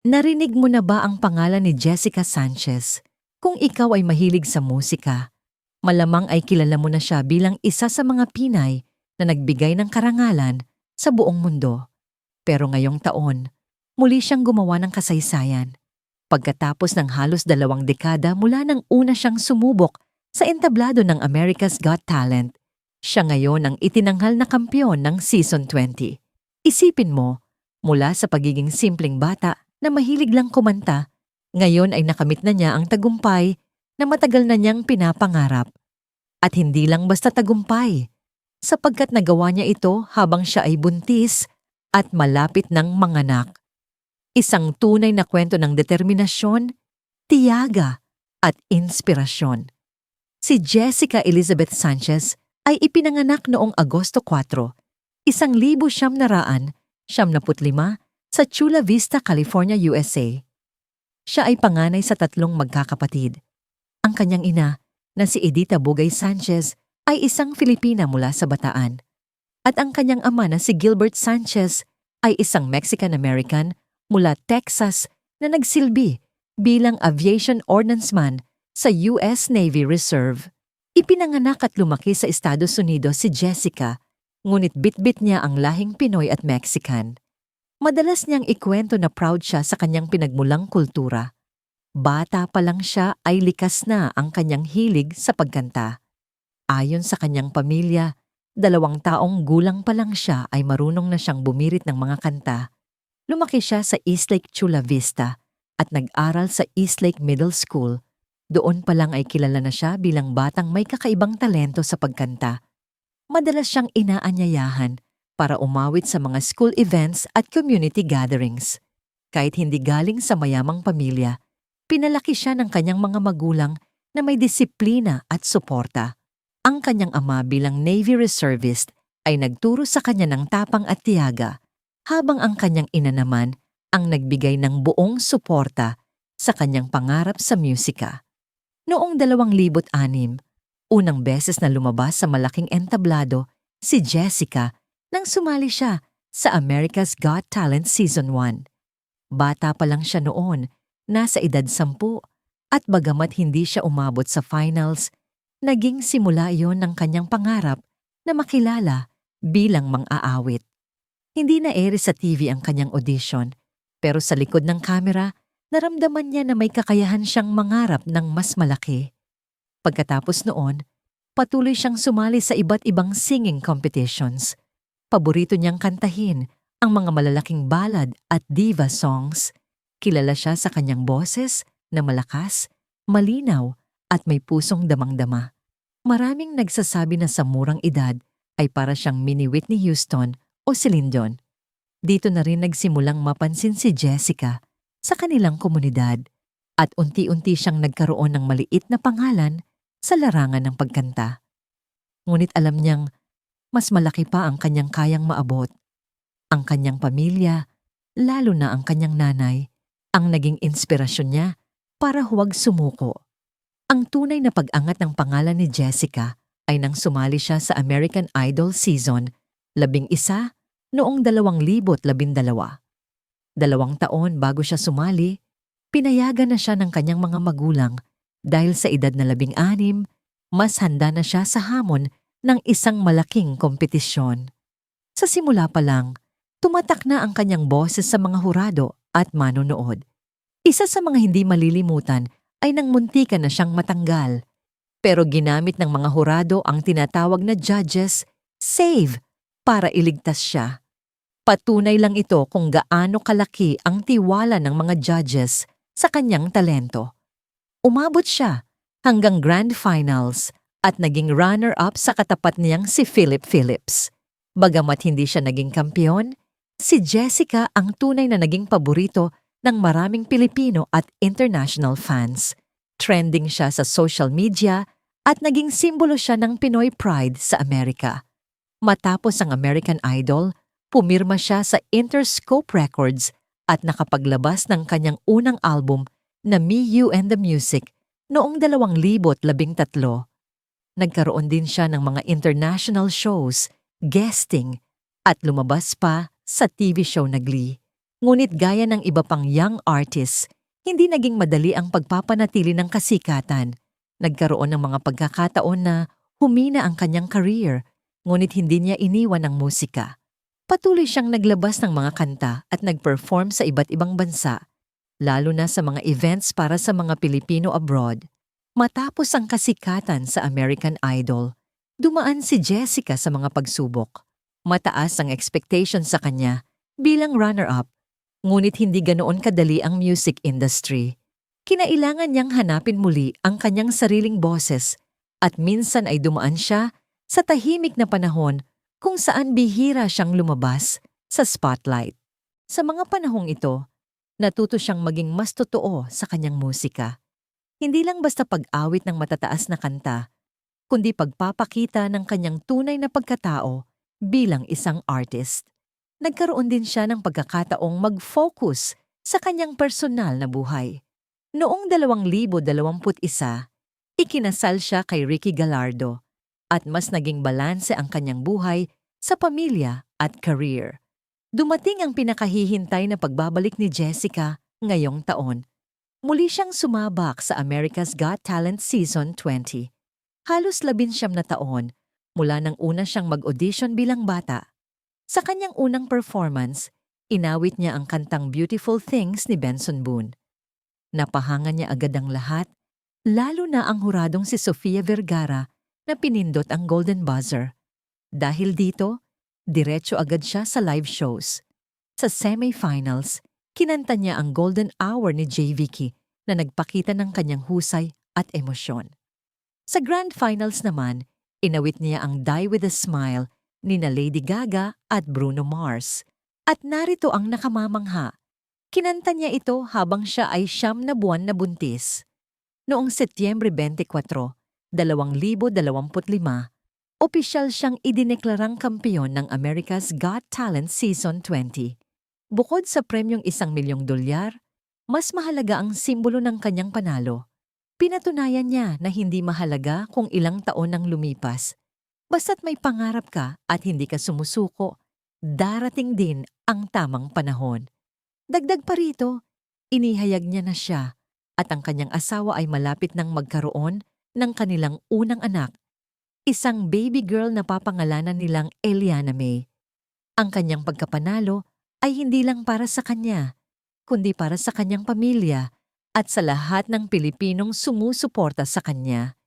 Narinig mo na ba ang pangalan ni Jessica Sanchez? Kung ikaw ay mahilig sa musika, malamang ay kilala mo na siya bilang isa sa mga Pinay na nagbigay ng karangalan sa buong mundo. Pero ngayong taon, muli siyang gumawa ng kasaysayan. Pagkatapos ng halos dalawang dekada mula nang una siyang sumubok sa entablado ng America's Got Talent, siya ngayon ang itinanghal na kampyon ng Season 20. Isipin mo, mula sa pagiging simpleng bata na mahilig lang kumanta, ngayon ay nakamit na niya ang tagumpay na matagal na niyang pinapangarap. At hindi lang basta tagumpay, sapagkat nagawa niya ito habang siya ay buntis at malapit ng manganak. Isang tunay na kwento ng determinasyon, tiyaga at inspirasyon. Si Jessica Elizabeth Sanchez ay ipinanganak noong Agosto 4, isang libo siyam naraan, siyam naput lima, sa Chula Vista, California, USA. Siya ay panganay sa tatlong magkakapatid. Ang kanyang ina, na si Edita Bugay Sanchez, ay isang Filipina mula sa Bataan. At ang kanyang ama na si Gilbert Sanchez ay isang Mexican-American mula Texas na nagsilbi bilang aviation ordnanceman sa US Navy Reserve. Ipinanganak at lumaki sa Estados Unidos si Jessica, ngunit bitbit niya ang lahing Pinoy at Mexican. Madalas niyang ikwento na proud siya sa kanyang pinagmulang kultura. Bata pa lang siya ay likas na ang kanyang hilig sa pagkanta. Ayon sa kanyang pamilya, dalawang taong gulang pa lang siya ay marunong na siyang bumirit ng mga kanta. Lumaki siya sa Eastlake Chula Vista at nag-aral sa Eastlake Middle School. Doon pa lang ay kilala na siya bilang batang may kakaibang talento sa pagkanta. Madalas siyang inaanyayahan para umawit sa mga school events at community gatherings. Kahit hindi galing sa mayamang pamilya, pinalaki siya ng kanyang mga magulang na may disiplina at suporta. Ang kanyang ama bilang Navy Reservist ay nagturo sa kanya ng tapang at tiyaga, habang ang kanyang ina naman ang nagbigay ng buong suporta sa kanyang pangarap sa musika. Noong 2006, unang beses na lumabas sa malaking entablado, si Jessica nang sumali siya sa America's Got Talent Season 1. Bata pa lang siya noon, nasa edad sampu, at bagamat hindi siya umabot sa finals, naging simula iyon ng kanyang pangarap na makilala bilang mang-aawit. Hindi na ere sa TV ang kanyang audition, pero sa likod ng kamera, naramdaman niya na may kakayahan siyang mangarap ng mas malaki. Pagkatapos noon, patuloy siyang sumali sa iba't ibang singing competitions – Paborito niyang kantahin ang mga malalaking ballad at diva songs. Kilala siya sa kanyang boses na malakas, malinaw at may pusong damang-dama. Maraming nagsasabi na sa murang edad ay para siyang mini Whitney Houston o Celine Dion. Dito na rin nagsimulang mapansin si Jessica sa kanilang komunidad at unti-unti siyang nagkaroon ng maliit na pangalan sa larangan ng pagkanta. Ngunit alam niyang mas malaki pa ang kanyang kayang maabot. Ang kanyang pamilya, lalo na ang kanyang nanay, ang naging inspirasyon niya para huwag sumuko. Ang tunay na pag-angat ng pangalan ni Jessica ay nang sumali siya sa American Idol Season labing isa noong 2012. Dalawang taon bago siya sumali, pinayagan na siya ng kanyang mga magulang dahil sa edad na labing anim, mas handa na siya sa hamon ng isang malaking kompetisyon. Sa simula pa lang, tumatak na ang kanyang boses sa mga hurado at manonood. Isa sa mga hindi malilimutan ay nang muntikan na siyang matanggal. Pero ginamit ng mga hurado ang tinatawag na judges, save, para iligtas siya. Patunay lang ito kung gaano kalaki ang tiwala ng mga judges sa kanyang talento. Umabot siya hanggang grand finals at naging runner-up sa katapat niyang si Philip Phillips. Bagamat hindi siya naging kampiyon, si Jessica ang tunay na naging paborito ng maraming Pilipino at international fans. Trending siya sa social media at naging simbolo siya ng Pinoy pride sa Amerika. Matapos ang American Idol, pumirma siya sa Interscope Records at nakapaglabas ng kanyang unang album na Me, You and the Music noong 2013 nagkaroon din siya ng mga international shows, guesting, at lumabas pa sa TV show na Glee. Ngunit gaya ng iba pang young artists, hindi naging madali ang pagpapanatili ng kasikatan. Nagkaroon ng mga pagkakataon na humina ang kanyang career, ngunit hindi niya iniwan ang musika. Patuloy siyang naglabas ng mga kanta at nag-perform sa iba't ibang bansa, lalo na sa mga events para sa mga Pilipino abroad. Matapos ang kasikatan sa American Idol, dumaan si Jessica sa mga pagsubok. Mataas ang expectation sa kanya bilang runner-up, ngunit hindi ganoon kadali ang music industry. Kinailangan niyang hanapin muli ang kanyang sariling boses at minsan ay dumaan siya sa tahimik na panahon kung saan bihira siyang lumabas sa spotlight. Sa mga panahong ito, natuto siyang maging mas totoo sa kanyang musika. Hindi lang basta pag-awit ng matataas na kanta, kundi pagpapakita ng kanyang tunay na pagkatao bilang isang artist. Nagkaroon din siya ng pagkakataong mag-focus sa kanyang personal na buhay. Noong 2021, ikinasal siya kay Ricky Gallardo at mas naging balanse ang kanyang buhay sa pamilya at career. Dumating ang pinakahihintay na pagbabalik ni Jessica ngayong taon. Muli siyang sumabak sa America's Got Talent Season 20. Halos labinsyam na taon mula nang una siyang mag-audition bilang bata. Sa kanyang unang performance, inawit niya ang kantang Beautiful Things ni Benson Boone. Napahanga niya agad ang lahat, lalo na ang huradong si Sofia Vergara na pinindot ang Golden Buzzer. Dahil dito, diretso agad siya sa live shows. Sa semifinals, kinanta niya ang Golden Hour ni J. Vicky na nagpakita ng kanyang husay at emosyon. Sa Grand Finals naman, inawit niya ang Die With A Smile ni na Lady Gaga at Bruno Mars. At narito ang nakamamangha. Kinanta niya ito habang siya ay siyam na buwan na buntis. Noong Setyembre 24, 2025, opisyal siyang idineklarang kampiyon ng America's Got Talent Season 20. Bukod sa premyong isang milyong dolyar, mas mahalaga ang simbolo ng kanyang panalo. Pinatunayan niya na hindi mahalaga kung ilang taon nang lumipas. Basta't may pangarap ka at hindi ka sumusuko, darating din ang tamang panahon. Dagdag pa rito, inihayag niya na siya at ang kanyang asawa ay malapit nang magkaroon ng kanilang unang anak, isang baby girl na papangalanan nilang Eliana May. Ang kanyang pagkapanalo ay hindi lang para sa kanya, kundi para sa kanyang pamilya at sa lahat ng Pilipinong sumusuporta sa kanya.